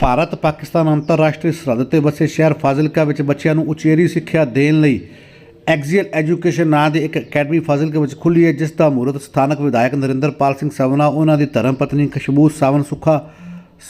ਭਾਰਤ, ਪਾਕਿਸਤਾਨ ਅੰਤਰਰਾਸ਼ਟਰੀ ਸਰਹੱਦ ਤੇ ਵਸੇ ਸ਼ਹਿਰ ਫਾਜ਼ਿਲਕਾ ਵਿੱਚ ਬੱਚਿਆਂ ਨੂੰ ਉਚੇਰੀ ਸਿੱਖਿਆ ਦੇਣ ਲਈ ਐਗਜ਼ੀਅਲ ਐਜੂਕੇਸ਼ਨ ਨਾਂ ਦੀ ਇੱਕ ਅਕੈਡਮੀ ਫਾਜ਼ਿਲਕਾ ਵਿੱਚ ਖੁੱਲੀ ਹੈ, ਜਿਸ ਦਾ ਮੂਰਤ ਸਥਾਨਕ ਵਿਧਾਇਕ ਨਰਿੰਦਰਪਾਲ ਸਿੰਘ ਸਵਨਾ, ਉਹਨਾਂ ਦੀ ਧਰਮ ਪਤਨੀ ਖੁਸ਼ਬੂ ਸਾਵਨ ਸੁਖਾ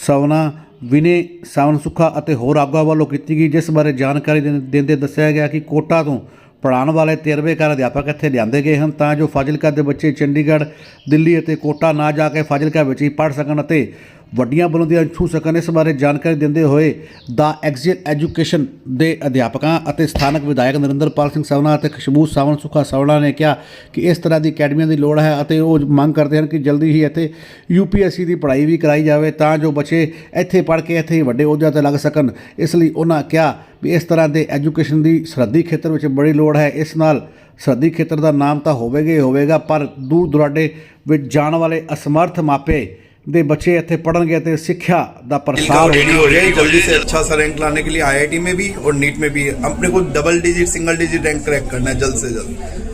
ਸਵਨਾ, ਵਿਨੇ ਸਾਵਨ ਸੁਖਾ ਅਤੇ ਹੋਰ ਆਗੂਆਂ ਵੱਲੋਂ ਕੀਤੀ ਗਈ, ਜਿਸ ਬਾਰੇ ਜਾਣਕਾਰੀ ਦਿੰ- ਦਿੰਦੇ ਦੱਸਿਆ ਗਿਆ ਕਿ ਕੋਟਾ ਤੋਂ ਪੜ੍ਹਾਉਣ ਵਾਲੇ ਤਜਰਬੇਕਾਰ ਅਧਿਆਪਕ ਇੱਥੇ ਲਿਆਂਦੇ ਗਏ ਹਨ, ਤਾਂ ਜੋ ਫਾਜ਼ਿਲਕਾ ਦੇ ਬੱਚੇ ਚੰਡੀਗੜ੍ਹ, ਦਿੱਲੀ ਅਤੇ ਕੋਟਾ ਨਾ ਜਾ ਕੇ ਫਾਜ਼ਿਲਕਾ ਵਿੱਚ ਹੀ ਪੜ੍ਹ ਸਕਣ ਅਤੇ ਵੱਡੀਆਂ ਬੁਲੰਦੀਆਂ ਛੂ ਸਕਣ ਇਸ ਬਾਰੇ ਜਾਣਕਾਰੀ ਦਿੰਦੇ ਹੋਏ ਦਾ ਐਕਸੀਅਲ ਐਜੂਕੇਸ਼ਨ ਦੇ ਅਧਿਆਪਕਾਂ ਅਤੇ ਸਥਾਨਕ ਵਿਧਾਇਕ ਨਰਿੰਦਰਪਾਲ ਸਿੰਘ ਸਵਨਾ ਅਤੇ ਖੁਸ਼ਬੂ ਸਾਵਣ ਸੁਖਾ ਸਵਨਾ ਨੇ ਕਿਹਾ ਕਿ ਇਸ ਤਰ੍ਹਾਂ ਦੀ ਅਕੈਡਮੀਆਂ ਦੀ ਲੋੜ ਹੈ ਅਤੇ ਉਹ ਮੰਗ ਕਰਦੇ ਹਨ ਕਿ ਜਲਦੀ ਹੀ ਇੱਥੇ ਯੂਪੀਐਸਸੀ ਦੀ ਪੜ੍ਹਾਈ ਵੀ ਕਰਾਈ ਜਾਵੇ ਤਾਂ ਜੋ ਬੱਚੇ ਇੱਥੇ ਪੜ੍ਹ ਕੇ ਇੱਥੇ ਹੀ ਵੱਡੇ ਅਹੁਦਿਆਂ ਤੇ ਲੱਗ ਸਕਣ। ਇਸ ਲਈ ਉਹਨਾਂ ਕਿਹਾ ਵੀ ਇਸ ਤਰ੍ਹਾਂ ਦੇ ਐਜੂਕੇਸ਼ਨ ਦੀ ਸਰਹੱਦੀ ਖੇਤਰ ਵਿੱਚ ਬੜੀ ਲੋੜ ਹੈ। ਇਸ ਨਾਲ ਸਰਹੱਦੀ ਖੇਤਰ ਦਾ ਨਾਮ ਤਾਂ ਹੋਵੇਗਾ ਹੀ ਹੋਵੇਗਾ, ਪਰ ਦੂਰ ਦੁਰਾਡੇ ਵਿੱਚ ਜਾਣ ਵਾਲੇ ਅਸਮਰਥ ਮਾਪੇ ਦੇ ਬੱਚੇ ਇੱਥੇ ਪੜ੍ਹਨਗੇ ਅਤੇ ਸਿੱਖਿਆ ਦਾ इनका ਪ੍ਰਸਾਰ रेडी हो जाए जल्दी से अच्छा सा रैंक लाने के लिए आईआईटी में भी और नीट में भी अपने को double digit single digit rank crack करना है जल्द से जल्द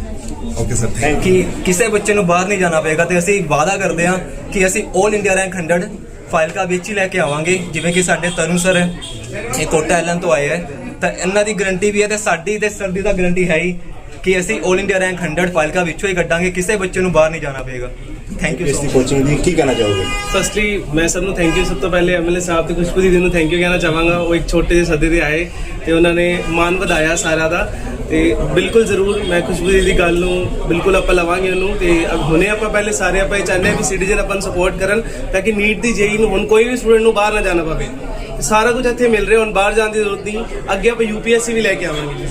ओके सर थैंक ਕਿ ਕਿਸੇ ਬੱਚੇ ਨੂੰ ਬਾਹਰ ਨਹੀਂ ਜਾਣਾ ਪਏਗਾ ਤੇ ਅਸੀਂ ਵਾਅਦਾ ਕਰਦੇ ਹਾਂ ਕਿ ਅਸੀਂ 올 ਇੰਡੀਆ ਰੈਂਕ 100 ਫਾਈਲ ਕਾ ਵਿੱਚ ਹੀ ਲੈ ਕੇ ਆਵਾਂਗੇ ਜਿਵੇਂ ਕਿ ਸਾਡੇ ਤਰੁਣ ਸਰ ਇਹ ਕੋਟਾ ਐਲਨ ਤੋਂ ਆਏ ਹੈ ਤਾਂ ਇਹਨਾਂ ਦੀ ਗਾਰੰਟੀ ਵੀ ਹੈ ਤੇ ਸਾਡੀ ਤੇ ਸਰ ਦੀ ਤਾਂ ਗਾਰੰਟੀ ਹੈ ਹੀ ਕਿ ਅਸੀਂ 올 ਇੰਡੀਆ ਰੈਂਕ 100 ਫਾਈਲ ਕਾ ਵਿੱਚੋਂ ਹੀ ਕੱਢਾਂਗੇ ਕਿਸੇ ਬੱਚੇ ਨੂੰ ਬਾਹਰ ਨਹੀਂ ਜਾਣਾ ਪਏਗਾ ਥੈਂਕ ਯੂ ਇਸ ਸੋ ਦੀ ਮਚ ਕੋਚਿੰਗ ਦੀ ਕੀ ਕਹਿਣਾ ਚਾਹੋਗੇ? ਫਸਟਲੀ ਮੈਂ ਸਭ ਨੂੰ ਥੈਂਕ ਯੂ ਸਭ ਤੋਂ ਪਹਿਲੇ ਐਮਐਲਏ ਸਾਹਿਬ ਤੇ ਖੁਸ਼ਬੂ ਦੀਦੀ ਨੂੰ ਥੈਂਕ ਯੂ ਕਹਿਣਾ ਚਾਹਾਂਗਾ। ਉਹ ਇੱਕ ਛੋਟੇ ਜਿਹੇ ਸੱਦੇ ਤੇ ਆਏ ਤੇ ਉਹਨਾਂ ਨੇ ਮਾਨ ਵਧਾਇਆ ਸਾਰਾ ਦਾ। ਤੇ ਬਿਲਕੁਲ ਜ਼ਰੂਰ ਮੈਂ ਦੀਦੀ ਦੀ ਗੱਲ ਨੂੰ ਬਿਲਕੁਲ ਆਪਾਂ ਲਵਾਂਗੇ ਉਹਨੂੰ। ਤੇ ਅਬ ਹੁਣੇ ਆਪਾਂ ਪਹਿਲੇ ਸਾਰੇ ਆਪਾਂ ਇਹ ਚਾਹੁੰਦੇ ਹਾਂ ਕਿ ਸਿਟੀਜ਼ਨ ਆਪਾਂ ਨੂੰ ਸਪੋਰਟ ਕਰਨ ਤਾਂ ਕਿ ਨੀਟ ਦੀ ਜੇਈ ਨੂੰ ਹੁਣ ਕੋਈ ਵੀ ਸਟੂਡੈਂਟ ਨੂੰ ਬਾਹਰ ਨਾ ਜਾਣਾ ਪਵੇ। ਸਾਰਾ ਕੁਝ ਇੱਥੇ ਮਿਲ ਰਿਹਾ, ਹੁਣ ਬਾਹਰ ਜਾਣ ਦੀ ਜ਼ਰੂਰਤ ਨਹੀਂ। ਅੱਗੇ ਆਪਾਂ ਯੂਪੀਐਸਸੀ ਵੀ ਲੈ ਕੇ ਆਵਾਂਗੇ।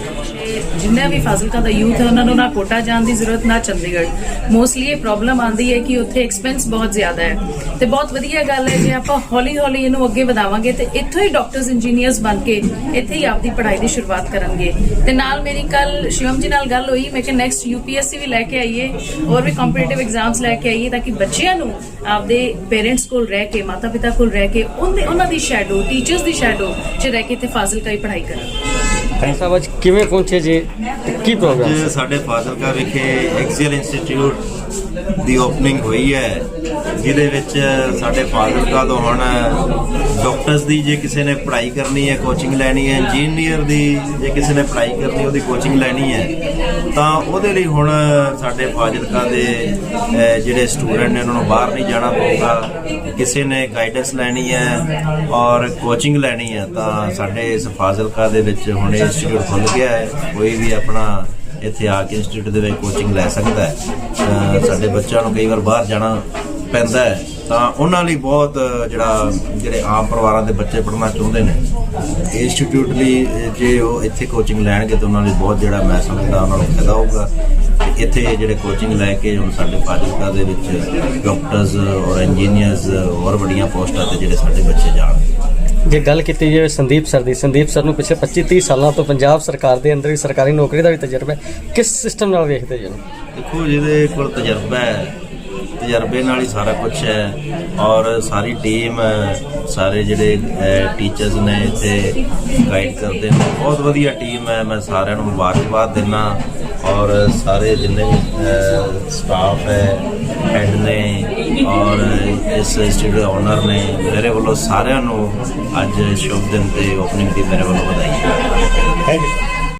ਜਿੰਨਾ ਵੀ ਫਾਜ਼ਿਲਕਾ ਦਾ ਯੂਥ ਹੈ, ਉਹਨਾਂ ਨੂੰ ਨਾ ਕੋਟਾ ਜਾਣ ਦੀ ਜ਼ਰੂਰਤ, ਨਾ ਚੰਡੀਗੜ੍ਹ। ਮੋਸਟਲੀ ਇਹ ਪ੍ਰੋਬਲਮ ਆਂਦੀ ਹੈ ਕਿ ਉੱਥੇ ਐਕਸਪੈਂਸ ਬਹੁਤ ਜ਼ਿਆਦਾ ਹੈ। ਤੇ ਬਹੁਤ ਵਧੀਆ ਗੱਲ ਹੈ, ਜੇ ਆਪਾਂ ਹੌਲੀ ਹੌਲੀ ਇਹਨੂੰ ਅੱਗੇ ਵਧਾਵਾਂਗੇ, ਤੇ ਇੱਥੋਂ ਹੀ ਡਾਕਟਰਸ ਇੰਜੀਨੀਅਰਸ ਬਣ ਕੇ ਇੱਥੇ ਹੀ ਆਪਦੀ ਪੜ੍ਹਾਈ ਦੀ ਸ਼ੁਰੂਆਤ ਕਰਨਗੇ। ਤੇ ਨਾਲ ਮੇਰੀ ਕੱਲ ਸ਼ਿਵਮ ਜੀ ਨਾਲ ਗੱਲ ਹੋਈ, ਮੈਂ ਕਿ ਨੈਕਸਟ ਯੂਪੀਐਸਸੀ ਵੀ ਲੈ ਕੇ ਆਈਏ, ਹੋਰ ਵੀ ਕੰਪੀਟੀਟਿਵ ਐਗਜ਼ਾਮਸ ਲੈ ਕੇ ਆਈਏ, ਤਾਂ ਕਿ ਬੱਚਿਆਂ ਨੂੰ ਆਪਦੇ ਪੇਰੈਂਟਸ ਕੋਲ ਰਹਿ ਕੇ ਮਾਤਾ ਪਿਤਾ ਕੋਲ ਰਹਿ ਕੇ, ਉਹਦੇ ਉਹਨਾਂ ਦੀ ਸ਼ੈਡੋ ਟੀਚਰਸ ਦੀ ਸ਼ੈਡੋ 'ਚ ਰਹਿ ਕੇ ਤੇ ਫਾਜ਼ਿਲਕਾ ਹੀ ਪੜ੍ਹਾਈ ਸਾਹਿਬ ਅੱਜ ਕਿਵੇਂ ਪਹੁੰਚੇ ਜੀ? ਤੇ ਕੀ ਪ੍ਰੋਗਰਾਮ ਅੱਜ ਸਾਡੇ ਫਾਜ਼ਿਲਕਾ ਵਿਖੇ ਐਕਸੀਅਲ ਇੰਸਟੀਚਿਊਟ ਦੀ ਓਪਨਿੰਗ ਹੋਈ ਹੈ। ਜਿਹਦੇ ਵਿੱਚ ਸਾਡੇ ਫਾਜ਼ਿਲਕਾ ਤੋਂ ਹੁਣ ਡਾਕਟਰਸ ਦੀ ਜੇ ਕਿਸੇ ਨੇ ਪੜ੍ਹਾਈ ਕਰਨੀ ਹੈ ਕੋਚਿੰਗ ਲੈਣੀ ਹੈ ਇੰਜੀਨੀਅਰ ਦੀ ਜੇ ਕਿਸੇ ਨੇ ਪੜ੍ਹਾਈ ਕਰਨੀ ਉਹਦੀ ਕੋਚਿੰਗ ਲੈਣੀ ਹੈ ਤਾਂ ਉਹਦੇ ਲਈ ਹੁਣ ਸਾਡੇ ਫਾਜ਼ਿਲਕਾ ਦੇ ਜਿਹੜੇ ਸਟੂਡੈਂਟ ਨੇ ਉਹਨਾਂ ਨੂੰ ਬਾਹਰ ਨਹੀਂ ਜਾਣਾ ਪਊਗਾ। ਕਿਸੇ ਨੇ ਗਾਈਡੈਂਸ ਲੈਣੀ ਹੈ ਔਰ ਕੋਚਿੰਗ ਲੈਣੀ ਹੈ ਤਾਂ ਸਾਡੇ ਇਸ ਫਾਜ਼ਿਲਕਾ ਦੇ ਵਿੱਚ ਹੁਣ ਇੰਸਟੀਚਿਊਟ ਖੁੱਲ ਗਿਆ ਹੈ, ਕੋਈ ਵੀ ਆਪਣਾ ਇੱਥੇ ਆ ਕੇ ਇੰਸਟੀਚਿਊਟ ਦੇ ਵਿੱਚ ਕੋਚਿੰਗ ਲੈ ਸਕਦਾ ਹੈ ਸਾਡੇ ਬੱਚਿਆਂ ਨੂੰ ਕਈ ਵਾਰ ਬਾਹਰ ਜਾਣਾ ਪੈਂਦਾ ਹੈ, ਤਾਂ ਉਹਨਾਂ ਲਈ ਬਹੁਤ ਜਿਹੜਾ, ਜਿਹੜੇ ਆਮ ਪਰਿਵਾਰਾਂ ਦੇ ਬੱਚੇ ਪੜ੍ਹਨਾ ਚਾਹੁੰਦੇ ਨੇ ਇੰਸਟੀਚਿਊਟ ਲਈ ਜੇ ਉਹ ਇੱਥੇ ਕੋਚਿੰਗ ਲੈਣਗੇ ਤਾਂ ਉਹਨਾਂ ਲਈ ਬਹੁਤ ਜਿਹੜਾ ਮੈਂ ਸਮਝਦਾ ਉਹਨਾਂ ਨੂੰ ਫਾਇਦਾ ਹੋਊਗਾ। ਤੇ ਇੱਥੇ ਜਿਹੜੇ ਕੋਚਿੰਗ ਲੈ ਕੇ ਹੁਣ ਸਾਡੇ ਫਾਜ਼ਿਲਕਾ ਦੇ ਵਿੱਚ ਡਾਕਟਰਸ ਔਰ ਇੰਜੀਨੀਅਰਸ ਹੋਰ ਵੱਡੀਆਂ ਪੋਸਟਾਂ ਤੇ ਜਿਹੜੇ ਸਾਡੇ ਬੱਚੇ ਜਾਣਗੇ। ਜੇ ਗੱਲ ਕੀਤੀ ਜਾਵੇ ਸੰਦੀਪ ਸਰ ਦੀ, ਸੰਦੀਪ ਸਰ ਨੂੰ ਪਿਛਲੇ 25 30 ਸਾਲਾਂ ਤੋਂ ਪੰਜਾਬ ਸਰਕਾਰ ਦੇ ਅੰਦਰ ਹੀ ਸਰਕਾਰੀ ਨੌਕਰੀ ਦਾ ਵੀ ਤਜਰਬਾ ਹੈ। ਕਿਸ ਸਿਸਟਮ ਨਾਲ ਵੇਖਦੇ ਜੀ ਦੇਖੋ, ਜਿਹਦੇ ਕੋਲ ਤਜਰਬਾ ਹੈ ਤਜਰਬੇ ਨਾਲ ਹੀ ਸਾਰਾ ਕੁਝ ਹੈ ਔਰ ਸਾਰੀ ਟੀਮ, ਸਾਰੇ ਜਿਹੜੇ ਟੀਚਰਸ ਨੇ ਇੱਥੇ ਗਾਈਡ ਕਰਦੇ ਨੇ। ਬਹੁਤ ਵਧੀਆ ਟੀਮ ਹੈ। ਮੈਂ ਸਾਰਿਆਂ ਨੂੰ ਮੁਬਾਰਕਬਾਦ ਦਿੰਦਾ ਔਰ ਸਾਰੇ ਜਿੰਨੇ ਵੀ ਸਟਾਫ ਹੈ ਹੈਡ ਨੇ ਔਰ ਇਸ ਇੰਸਟੀਚਿਊਟ ਦੇ ਓਨਰ ਨੇ, ਮੇਰੇ ਵੱਲੋਂ ਸਾਰਿਆਂ ਨੂੰ ਅੱਜ ਸ਼ੁਭ ਦਿਨ ਤੇ ਓਪਨਿੰਗ ਦੀ ਮੇਰੇ ਵੱਲੋਂ ਵਧਾਈ। Thank you